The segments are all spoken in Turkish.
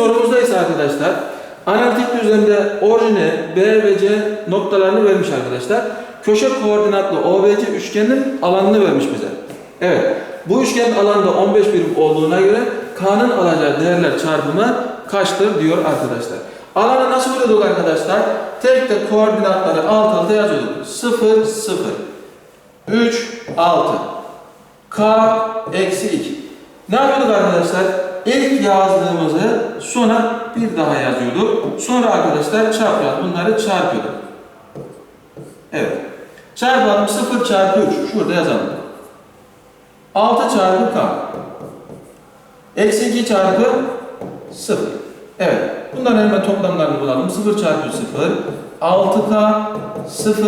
sorumuzda ise arkadaşlar analitik düzlemde orijine B ve C noktalarını vermiş arkadaşlar. Köşe koordinatlı OBC üçgenin alanını vermiş bize. Evet. Bu üçgenin alanda 15 birim olduğuna göre K'nın alacağı değerler çarpımı kaçtır diyor arkadaşlar. Alanı nasıl buluyorduk arkadaşlar? Tek tek koordinatları alt alta yazıyorduk. 0, 0, 3, 6. K eksi 2. Ne yapıyorduk arkadaşlar? İlk yazdığımızı sona bir daha yazıyorduk. Sonra arkadaşlar çarpıyorduk. Bunları çarpıyorduk. Evet. Çarpalım 0 çarpı 3. Şurada yazalım. 6 çarpı K. Eksi 2 çarpı 0. Evet. Bunların hemen toplamlarını bulalım. 0 çarpı 0. 6K 0.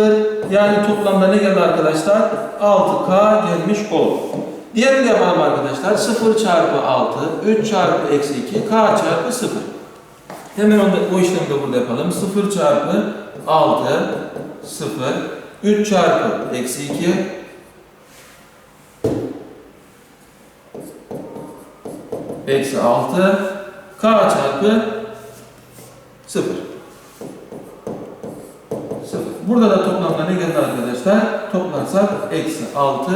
Yani toplamda ne geldi arkadaşlar? 6K gelmiş oldu. Diğerini de yapalım arkadaşlar. 0 çarpı 6, 3 çarpı eksi 2, K çarpı 0. Hemen onu, o işlemi de burada yapalım. 0 çarpı 6, 0, 3 çarpı eksi 2, eksi 6, K çarpı 0. 0. Burada da toplamda ne geldi arkadaşlar? Toplarsak eksi 6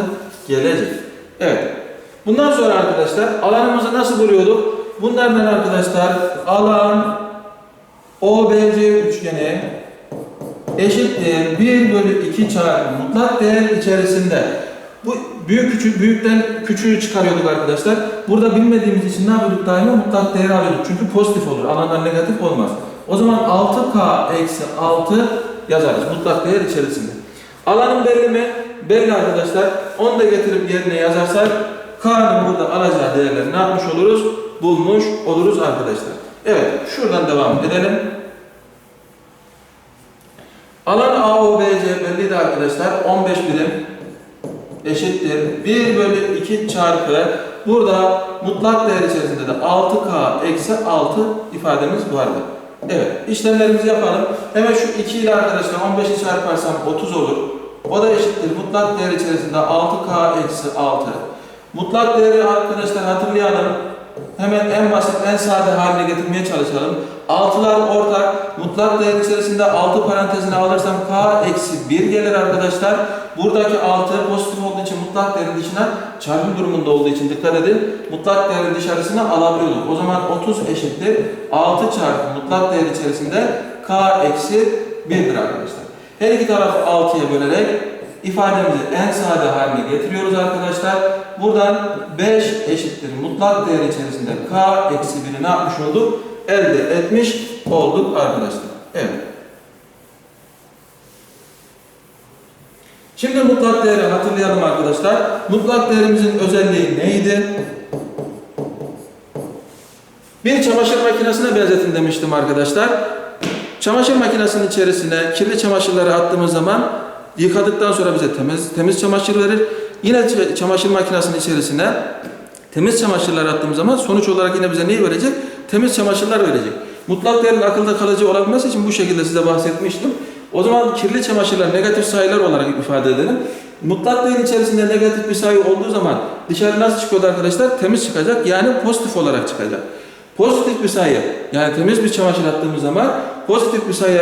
gelecek. Evet. Bundan sonra arkadaşlar alanımızı nasıl buluyorduk? Bunlardan arkadaşlar alan OBC üçgeni eşittir 1 bölü 2 çarpı mutlak değer içerisinde. Bu büyük küçük büyükten küçüğü çıkarıyorduk arkadaşlar. Burada bilmediğimiz için ne yapıyorduk daima mutlak değeri alıyorduk. Çünkü pozitif olur. Alandan negatif olmaz. O zaman 6K eksi 6 yazarız mutlak değer içerisinde. Alanın belli mi? Belli arkadaşlar. Onu da getirip yerine yazarsak K'nın burada alacağı değerleri ne yapmış oluruz? Bulmuş oluruz arkadaşlar. Evet, şuradan devam edelim. Alan AOBC belliydi arkadaşlar. 15 birim eşittir. 1 bölü 2 çarpı burada mutlak değer içerisinde de 6K eksi 6 ifademiz vardı. Evet, işlemlerimizi yapalım. Hemen şu 2 ile arkadaşlar 15'i çarparsam 30 olur. O da eşittir. Mutlak değer içerisinde 6K eksi 6. Mutlak değeri arkadaşlar hatırlayalım. Hemen en basit, en sade haline getirmeye çalışalım. 6'lar ortak. Mutlak değer içerisinde 6 parantezine alırsam K eksi 1 gelir arkadaşlar. Buradaki 6 pozitif olduğu için mutlak değerin dışına çarpım durumunda olduğu için dikkat edin. Mutlak değerin dışarısına alabiliyorduk. O zaman 30 eşittir. 6 çarpı mutlak değer içerisinde K eksi 1'dir arkadaşlar. Her iki tarafı 6'ya bölerek ifademizi en sade haline getiriyoruz arkadaşlar. Buradan 5 eşittir mutlak değer içerisinde k eksi 1'i ne yapmış olduk? Elde etmiş olduk arkadaşlar. Evet. Şimdi mutlak değeri hatırlayalım arkadaşlar. Mutlak değerimizin özelliği neydi? Bir çamaşır makinesine benzetin demiştim arkadaşlar. Çamaşır makinesinin içerisine kirli çamaşırları attığımız zaman yıkadıktan sonra bize temiz temiz çamaşır verir. Yine çamaşır makinesinin içerisine temiz çamaşırlar attığımız zaman sonuç olarak yine bize neyi verecek? Temiz çamaşırlar verecek. Mutlak değerin akılda kalıcı olabilmesi için bu şekilde size bahsetmiştim. O zaman kirli çamaşırlar negatif sayılar olarak ifade edelim. Mutlak değer içerisinde negatif bir sayı olduğu zaman dışarı nasıl çıkıyordu arkadaşlar? Temiz çıkacak yani pozitif olarak çıkacak. Pozitif bir sayı yani temiz bir çamaşır attığımız zaman pozitif bir sayı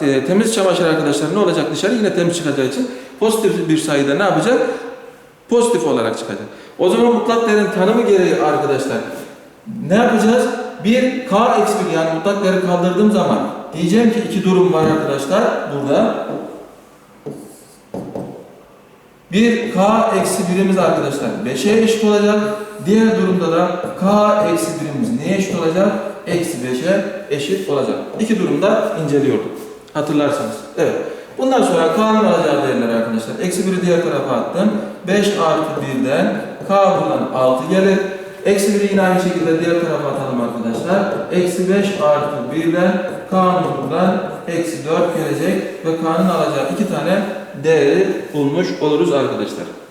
e, temiz çamaşır arkadaşlar ne olacak dışarı yine temiz çıkacağı için pozitif bir sayıda ne yapacak? Pozitif olarak çıkacak. O zaman mutlak değerin tanımı gereği arkadaşlar ne yapacağız? Bir k eksi bir yani mutlak değeri kaldırdığım zaman diyeceğim ki iki durum var arkadaşlar burada. Bir k eksi birimiz arkadaşlar 5'e eşit olacak. Diğer durumda da k eksi birimiz neye eşit olacak? Eksi 5'e eşit olacak. İki durumda inceliyorduk. Hatırlarsanız. Evet. Bundan sonra k'nın alacağı değerler arkadaşlar. Eksi 1'i diğer tarafa attım. 5 artı 1'den k buradan 6 gelir. Eksi 1'i yine aynı şekilde diğer tarafa atalım arkadaşlar. Eksi 5 artı 1'den k'nın buradan eksi 4 gelecek ve k'nın alacağı iki tane değeri bulmuş oluruz arkadaşlar.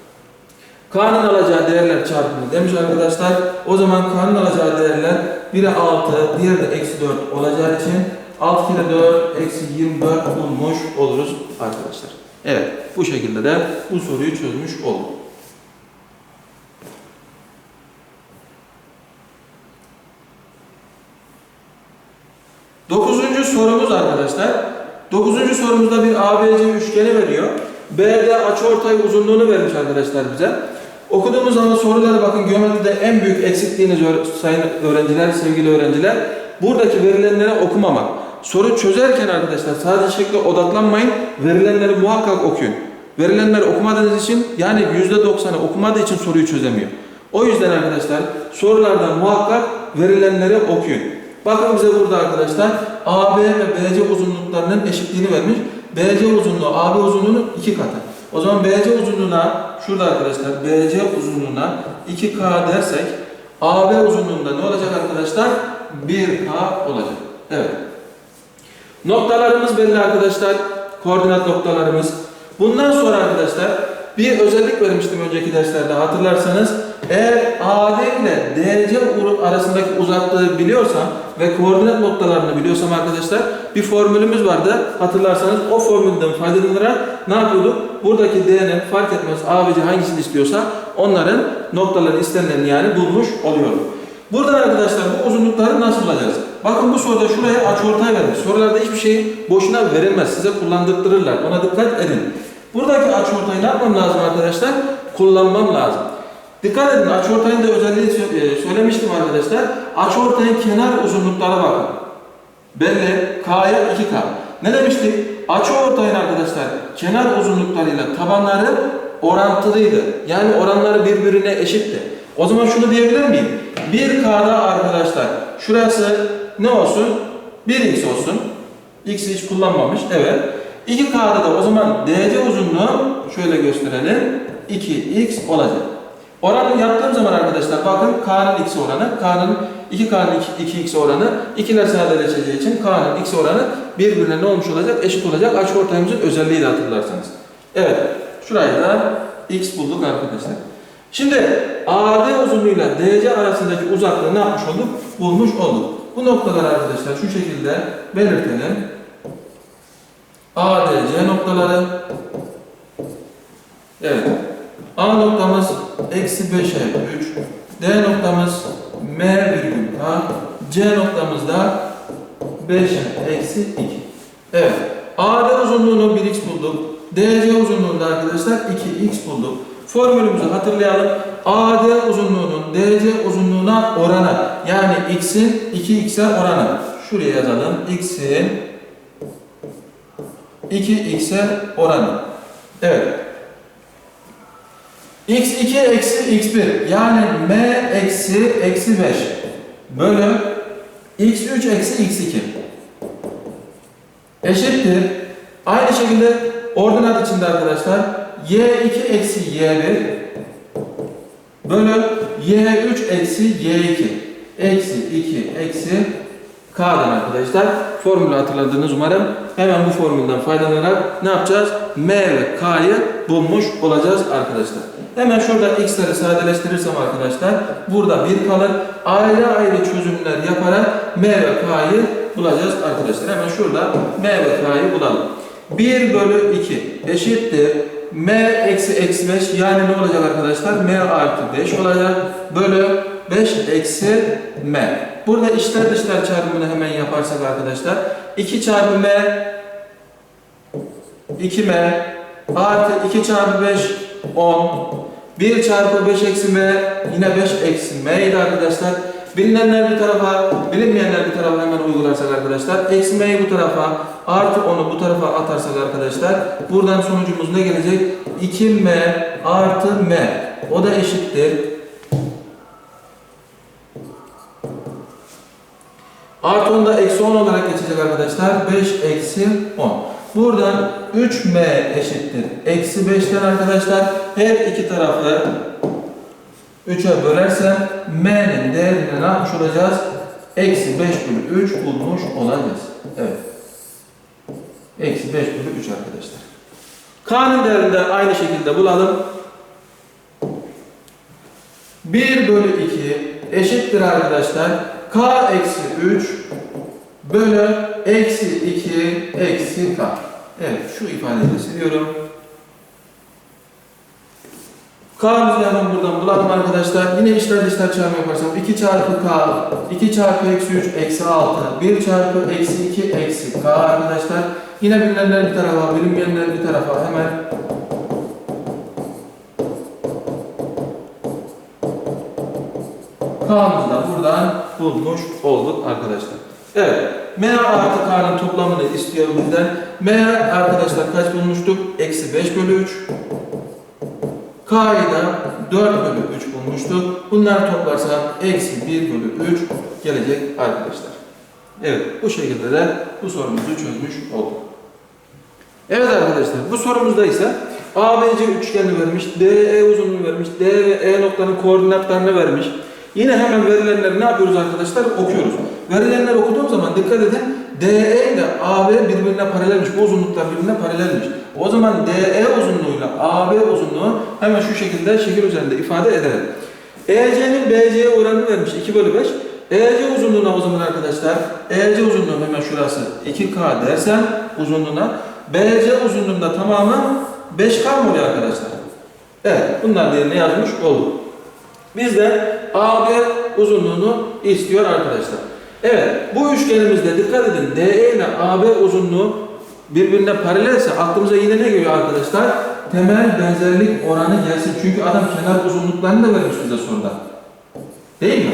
K'nın alacağı değerler çarpımı demiş arkadaşlar. O zaman K'nın alacağı değerler biri 6, diğeri de eksi 4 olacağı için 6 kere 4 eksi 24 bulmuş oluruz arkadaşlar. Evet bu şekilde de bu soruyu çözmüş olduk. sorumuz arkadaşlar. Dokuzuncu sorumuzda bir ABC üçgeni veriyor. B'de açıortay uzunluğunu vermiş arkadaşlar bize. Okuduğumuz zaman sorulara bakın geometride en büyük eksikliğiniz sayın öğrenciler, sevgili öğrenciler. Buradaki verilenleri okumamak. Soru çözerken arkadaşlar sadece şekle odaklanmayın. Verilenleri muhakkak okuyun. Verilenleri okumadığınız için yani %90'ı okumadığı için soruyu çözemiyor. O yüzden arkadaşlar sorularda muhakkak verilenleri okuyun. Bakın bize burada arkadaşlar AB ve BC uzunluklarının eşitliğini vermiş. BC uzunluğu AB uzunluğunun iki katı. O zaman BC uzunluğuna şurada arkadaşlar BC uzunluğuna 2K dersek AB uzunluğunda ne olacak arkadaşlar? 1K olacak. Evet. Noktalarımız belli arkadaşlar. Koordinat noktalarımız. Bundan sonra arkadaşlar bir özellik vermiştim önceki derslerde hatırlarsanız. Eğer AD ile DC arasındaki uzaklığı biliyorsam ve koordinat noktalarını biliyorsam arkadaşlar bir formülümüz vardı. Hatırlarsanız o formülden faydalanarak ne yapıyorduk? Buradaki D'nin fark etmez ABC hangisini istiyorsa onların noktaların istenilenini yani bulmuş oluyorum. Buradan arkadaşlar bu uzunlukları nasıl bulacağız? Bakın bu soruda şuraya açıortay vermiş. Sorularda hiçbir şey boşuna verilmez. Size kullandırtırırlar. Ona dikkat edin. Buradaki açıortayı ne yapmam lazım arkadaşlar? Kullanmam lazım. Dikkat edin açıortayın da özelliği e, söylemiştim arkadaşlar. Açıortayın kenar uzunluklara bakın. Belli K'ya 2K. Ne demiştik? Açıortayın arkadaşlar kenar uzunluklarıyla tabanları orantılıydı. Yani oranları birbirine eşitti. O zaman şunu diyebilir miyim? 1K'da arkadaşlar şurası ne olsun? 1x olsun. X'i hiç kullanmamış. Evet. 2K'da da o zaman DC uzunluğu şöyle gösterelim. 2x olacak. Oranı yaptığım zaman arkadaşlar bakın K'nın x oranı, K'nın 2K'nın 2x oranı, ikiler sadeleşeceği için K'nın x oranı birbirine ne olmuş olacak? Eşit olacak. Açıortayımızın özelliği de hatırlarsanız. Evet. Şurayı da x bulduk arkadaşlar. Şimdi AD uzunluğuyla DC arasındaki uzaklığı ne yapmış olduk? Bulmuş olduk. Bu noktaları arkadaşlar şu şekilde belirtelim. ADC noktaları. Evet. A noktamız eksi 5'e 3. D noktamız M virgül K. C noktamız da 5'e eksi 2. Evet. AD uzunluğunu 1x bulduk. DC uzunluğunda arkadaşlar 2x bulduk. Formülümüzü hatırlayalım. AD uzunluğunun DC uzunluğuna oranı. Yani x'in 2x'e oranı. Şuraya yazalım. x'in 2x'e oranı. Evet. x2 eksi x1 yani m eksi eksi 5 bölü x3 eksi x2 eşittir. Aynı şekilde ordinat içinde arkadaşlar y2 eksi y1 bölü y3 eksi y2 eksi 2 eksi k'dan arkadaşlar formülü hatırladınız umarım. Hemen bu formülden faydalanarak ne yapacağız? M ve K'yı bulmuş olacağız arkadaşlar. Hemen şurada x'leri sadeleştirirsem arkadaşlar burada 1 kalır. Ayrı ayrı çözümler yaparak M ve K'yı bulacağız arkadaşlar. Hemen şurada M ve K'yı bulalım. 1 bölü 2 eşittir. M eksi eksi 5 yani ne olacak arkadaşlar? M artı 5 olacak. Bölü 5 eksi M. Burada içler dışlar çarpımını hemen yaparsak arkadaşlar. 2 çarpı M 2M artı 2 çarpı 5 10 1 çarpı 5 eksi M yine 5 eksi M idi arkadaşlar. Bilinenler bir tarafa, bilinmeyenler bir tarafa hemen uygularsak arkadaşlar. Eksi M'yi bu tarafa, artı 10'u bu tarafa atarsak arkadaşlar. Buradan sonucumuz ne gelecek? 2M artı M. O da eşittir. Artı 10 da eksi 10 olarak geçecek arkadaşlar. 5 eksi 10. Buradan 3m eşittir. Eksi 5'ten arkadaşlar her iki tarafı 3'e bölersem m'nin değerini ne yapmış olacağız? Eksi 5 bölü 3 bulmuş olacağız. Evet. Eksi 5 bölü 3 arkadaşlar. K'nın değerini de aynı şekilde bulalım. 1 bölü 2 eşittir arkadaşlar. K eksi 3 bölü eksi 2 eksi K. Evet şu ifadeyi de siliyorum. K K'mızı hemen buradan bulalım arkadaşlar. Yine işler dışlar çarpımı yaparsam 2 çarpı K, 2 çarpı eksi 3, eksi 6, 1 çarpı eksi 2, eksi K arkadaşlar. Yine bilinenler bir tarafa, bilinmeyenler bir tarafa hemen K'mızı da buradan bulmuş olduk arkadaşlar. Evet, M artı K'nın toplamını istiyor bizden. M arkadaşlar kaç bulmuştuk? Eksi 5 bölü 3. K'yı da 4 bölü 3 bulmuştuk. Bunları toplarsak eksi 1 bölü 3 gelecek arkadaşlar. Evet, bu şekilde de bu sorumuzu çözmüş olduk. Evet arkadaşlar, bu sorumuzda ise ABC üçgeni vermiş, DE uzunluğu vermiş, D ve E noktanın koordinatlarını vermiş. Yine hemen verilenleri ne yapıyoruz arkadaşlar? Okuyoruz. Verilenleri okuduğum zaman dikkat edin. DE ile AB birbirine paralelmiş. Bu uzunluklar birbirine paralelmiş. O zaman DE uzunluğuyla AB uzunluğu hemen şu şekilde şekil üzerinde ifade edelim. EC'nin BC'ye oranını vermiş 2 bölü 5. EC uzunluğuna o zaman arkadaşlar, EC uzunluğu hemen şurası 2K dersen uzunluğuna, BC uzunluğunda tamamı 5K mı oluyor arkadaşlar? Evet, bunlar diye ne yazmış olduk. Bizden AB uzunluğunu istiyor arkadaşlar. Evet, bu üçgenimizde dikkat edin. DE ile AB uzunluğu birbirine paralelse aklımıza yine ne geliyor arkadaşlar? Temel benzerlik oranı gelsin. Çünkü adam kenar uzunluklarını da vermiş bize soruda. Değil mi?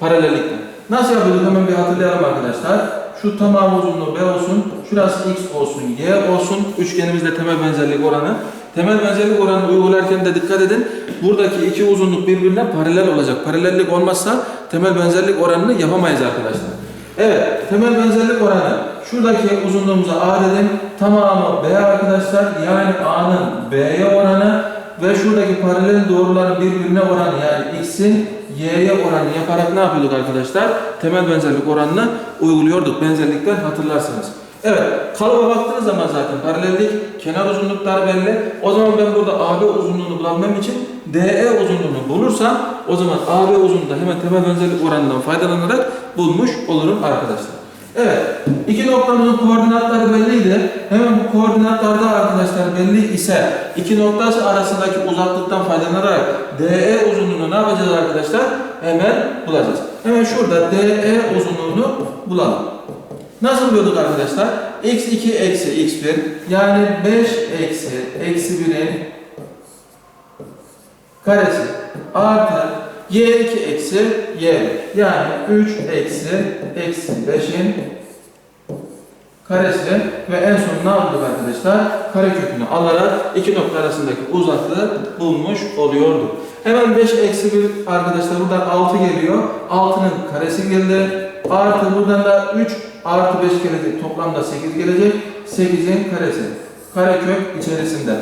Paralellikle. Nasıl yapıyorduk hemen bir hatırlayalım arkadaşlar. Şu tamam uzunluğu B olsun, şurası X olsun, Y olsun. Üçgenimizde temel benzerlik oranı. Temel benzerlik oranını uygularken de dikkat edin. Buradaki iki uzunluk birbirine paralel olacak. Paralellik olmazsa temel benzerlik oranını yapamayız arkadaşlar. Evet, temel benzerlik oranı. Şuradaki uzunluğumuza A dedim. Tamamı B arkadaşlar. Yani A'nın B'ye oranı ve şuradaki paralel doğruların birbirine oranı yani X'in Y'ye oranı yaparak ne yapıyorduk arkadaşlar? Temel benzerlik oranını uyguluyorduk. Benzerlikten hatırlarsınız. Evet, kalıba baktığınız zaman zaten paralellik, kenar uzunluklar belli. O zaman ben burada AB uzunluğunu bulabilmem için DE uzunluğunu bulursam o zaman AB uzunluğunda hemen temel benzerlik oranından faydalanarak bulmuş olurum arkadaşlar. Evet, iki noktamızın koordinatları belliydi. Hemen bu koordinatlarda arkadaşlar belli ise iki noktası arasındaki uzaklıktan faydalanarak DE uzunluğunu ne yapacağız arkadaşlar? Hemen bulacağız. Hemen şurada DE uzunluğunu bulalım. Nasıl buluyorduk arkadaşlar? x2 eksi x1 yani 5 eksi eksi 1'in karesi artı y2 eksi y1 yani 3 eksi eksi 5'in karesi ve en son ne yaptık arkadaşlar? Karekökünü alarak iki nokta arasındaki uzaklığı bulmuş oluyorduk. Hemen 5 eksi 1 arkadaşlar buradan 6 geliyor. 6'nın karesi geldi. Artı buradan da 3 artı 5 gelecek. Toplamda 8 gelecek. 8'in karesi. Karekök içerisinde.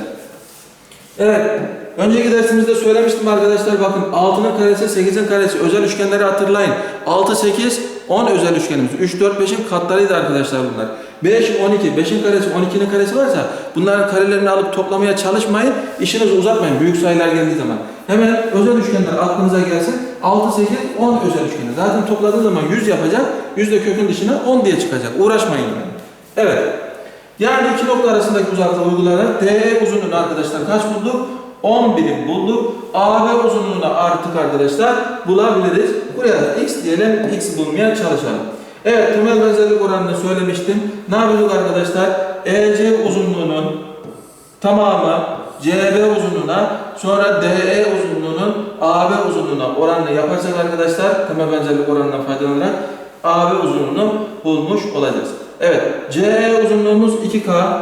Evet. Önceki dersimizde söylemiştim arkadaşlar bakın 6'nın karesi 8'in karesi özel üçgenleri hatırlayın. 6 8 10 özel üçgenimiz. 3 4 5'in katlarıydı arkadaşlar bunlar. 5 12 5'in karesi 12'nin karesi varsa bunların karelerini alıp toplamaya çalışmayın. İşinizi uzatmayın büyük sayılar geldiği zaman. Hemen özel üçgenler aklınıza gelsin. 6 8 10 özel üçgeni. Zaten topladığı zaman 100 yapacak. 100 de kökün dışına 10 diye çıkacak. Uğraşmayın yani. Evet. Yani iki nokta arasındaki uzaklığı uygulayarak DE uzunluğunu arkadaşlar kaç bulduk? 10 birim bulduk. AB uzunluğunu artık arkadaşlar bulabiliriz. Buraya da x diyelim, x bulmaya çalışalım. Evet, temel benzerlik oranını söylemiştim. Ne yapıyorduk arkadaşlar? EC uzunluğunun tamamı CB uzunluğuna, sonra DE uzunluğunun AB uzunluğuna oranını yaparsak arkadaşlar, temel benzerlik oranından faydalanarak AB uzunluğunu bulmuş olacağız. Evet, CE uzunluğumuz 2K,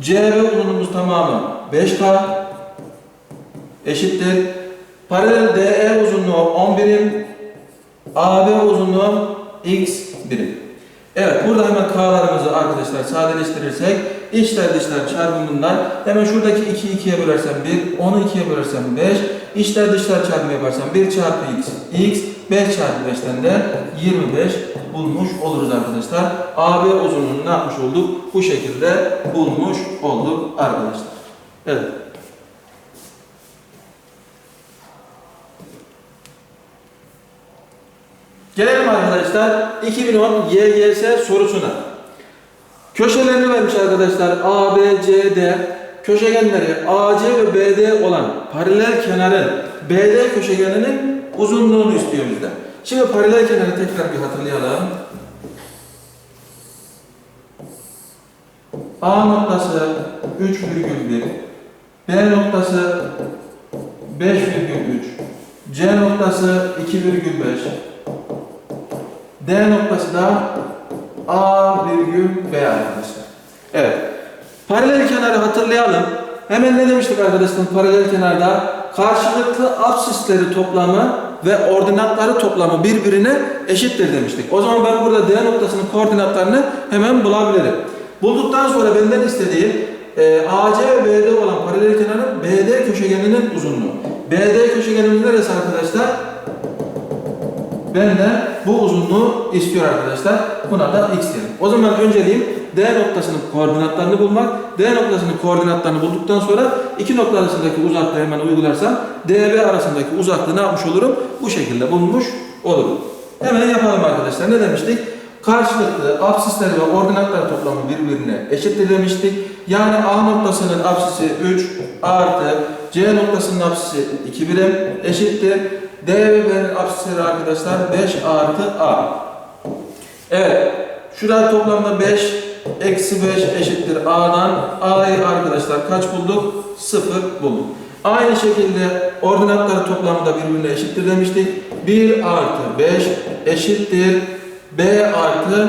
CB uzunluğumuz tamamı 5K eşittir. Paralel DE uzunluğu 10 birim, AB uzunluğu x birim. Evet burada hemen K'larımızı arkadaşlar sadeleştirirsek içler dışlar çarpımından hemen şuradaki 2'yi 2'ye bölersem 1, 10'u 2'ye bölersem 5, içler dışlar çarpımı yaparsam 1 çarpı x, x, 5 çarpı 5'ten de 25 bulmuş oluruz arkadaşlar. AB uzunluğunu ne yapmış olduk? Bu şekilde bulmuş olduk arkadaşlar. Evet. Gelelim arkadaşlar 2010 YGS sorusuna. Köşelerini vermiş arkadaşlar A, B, C, D. köşegenleri AC ve BD olan paralel kenarın BD köşegeninin uzunluğunu istiyor bizden. Şimdi paralel kenarı tekrar bir hatırlayalım. A noktası 3,1 B noktası 5,3 C noktası 2,5 D noktası da A virgül B arkadaşlar. Evet. Paralel kenarı hatırlayalım. Hemen ne demiştik arkadaşlar paralel kenarda? Karşılıklı absisleri toplamı ve ordinatları toplamı birbirine eşittir demiştik. O zaman ben burada D noktasının koordinatlarını hemen bulabilirim. Bulduktan sonra benden istediği e, AC ve BD olan paralel kenarın BD köşegeninin uzunluğu. BD köşegenimiz neresi arkadaşlar? Benden bu uzunluğu istiyor arkadaşlar. Buna da x diyelim. O zaman önceliğim D noktasının koordinatlarını bulmak. D noktasının koordinatlarını bulduktan sonra iki nokta arasındaki uzaklığı hemen uygularsam DB arasındaki uzaklığı ne yapmış olurum? Bu şekilde bulmuş olurum. Hemen yapalım arkadaşlar. Ne demiştik? Karşılıklı absisleri ve ordinatlar toplamı birbirine eşittir demiştik. Yani A noktasının absisi 3 artı C noktasının absisi 2 birim eşittir. D ve B'nin absisleri arkadaşlar 5 artı A. Evet. Şurada toplamda 5 eksi 5 eşittir A'dan. A'yı arkadaşlar kaç bulduk? 0 bulduk. Aynı şekilde ordinatları toplamı da birbirine eşittir demiştik. 1 artı 5 eşittir B artı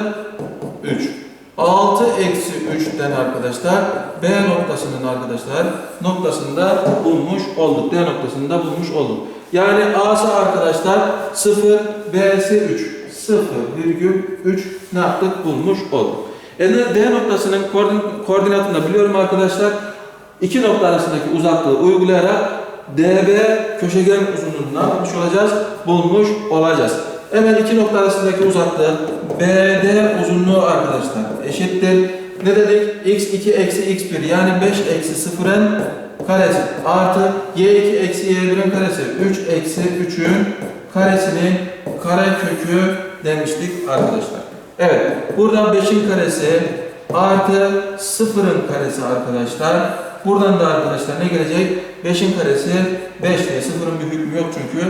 3. 6 eksi 3'ten arkadaşlar B noktasının arkadaşlar noktasında bulmuş olduk. D noktasında bulmuş olduk. Yani A'sı arkadaşlar 0, B'si 3. 0,3 ne yaptık? Bulmuş olduk. E, D noktasının koordin- koordinatını da biliyorum arkadaşlar. İki nokta arasındaki uzaklığı uygulayarak DB köşegen uzunluğunu ne yapmış olacağız? Bulmuş olacağız. Hemen iki nokta arasındaki uzaklığı BD uzunluğu arkadaşlar eşittir. Ne dedik? x2 eksi x1 yani 5 eksi 0'ın karesi artı y2 eksi y1'in karesi 3 eksi 3'ün karesinin kare kökü demiştik arkadaşlar. Evet buradan 5'in karesi artı 0'ın karesi arkadaşlar. Buradan da arkadaşlar ne gelecek? 5'in karesi 5 diye 0'ın bir hükmü yok çünkü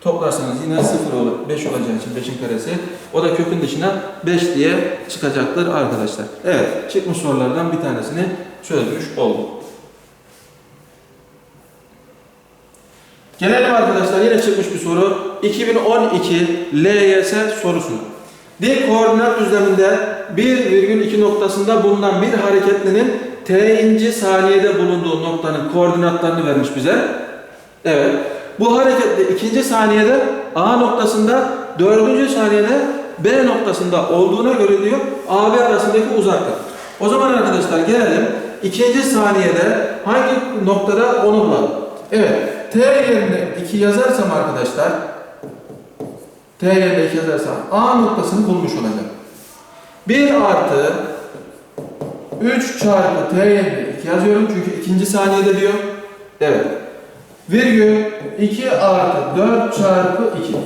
toplarsanız yine 0 olur, 5 olacağı için 5'in karesi. O da kökün dışına 5 diye çıkacaktır arkadaşlar. Evet, çıkmış sorulardan bir tanesini çözmüş olduk. Gelelim arkadaşlar yine çıkmış bir soru. 2012 LYS sorusu. Dik koordinat düzleminde 1,2 noktasında bulunan bir hareketlinin t'inci saniyede bulunduğu noktanın koordinatlarını vermiş bize. Evet. Bu hareketli ikinci saniyede A noktasında, dördüncü saniyede B noktasında olduğuna göre diyor AB arasındaki uzaklık. O zaman arkadaşlar gelelim ikinci saniyede hangi noktada onu bulalım. Evet. T yerine 2 yazarsam arkadaşlar T yerine 2 yazarsam A noktasını bulmuş olacağım. 1 artı 3 çarpı T yerine 2 yazıyorum çünkü ikinci saniyede diyor. Evet. Virgül 2 artı 4 çarpı 2.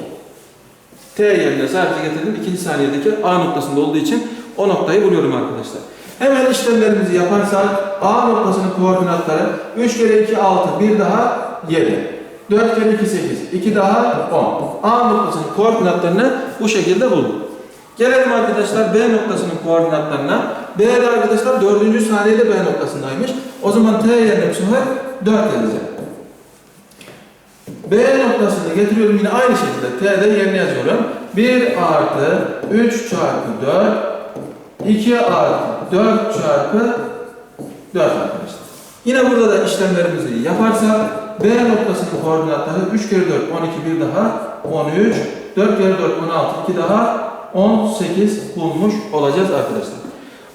T yerine sadece getirdim. ikinci saniyedeki A noktasında olduğu için o noktayı buluyorum arkadaşlar. Hemen işlemlerimizi yaparsak A noktasının koordinatları 3 kere 2 6 bir daha 7. 4 kere 2 8 2 daha 10. A noktasının koordinatlarını bu şekilde bulduk. Gelelim arkadaşlar B noktasının koordinatlarına. B'de arkadaşlar 4. saniyede B noktasındaymış. O zaman T yerine bu sefer 4 yazacağım. B noktasını getiriyorum yine aynı şekilde T'de yerine yazıyorum. 1 artı 3 çarpı 4 2 artı 4 çarpı 4 arkadaşlar. Yine burada da işlemlerimizi yaparsak B noktasının koordinatları 3 kere 4 12 bir daha 13 4 kere 4 16 2 daha 18 bulmuş olacağız arkadaşlar.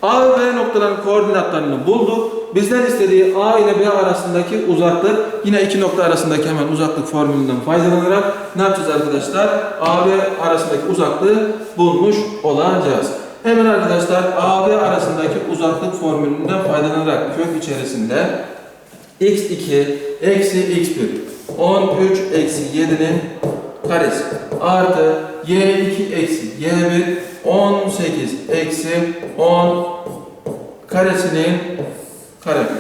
A ve B noktaların koordinatlarını bulduk. Bizden istediği A ile B arasındaki uzaklık yine iki nokta arasındaki hemen uzaklık formülünden faydalanarak ne yapacağız arkadaşlar? A ve arasındaki uzaklığı bulmuş olacağız. Hemen arkadaşlar A ve arasındaki uzaklık formülünden faydalanarak kök içerisinde x2 eksi x1 13 eksi 7'nin karesi artı y2 eksi y1 18 eksi 10 karesinin karekökü.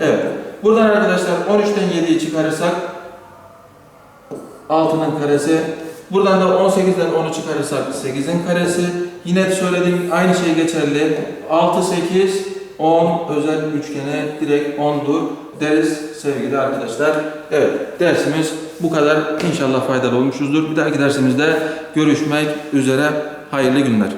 Evet. Buradan arkadaşlar 13'ten 7'yi çıkarırsak 6'nın karesi. Buradan da 18'den 10'u çıkarırsak 8'in karesi. Yine söylediğim aynı şey geçerli. 6, 8, 10 özel üçgene direkt 10'dur deriz sevgili arkadaşlar. Evet dersimiz bu kadar. İnşallah faydalı olmuşuzdur. Bir dahaki dersimizde görüşmek üzere. Hayırlı günler.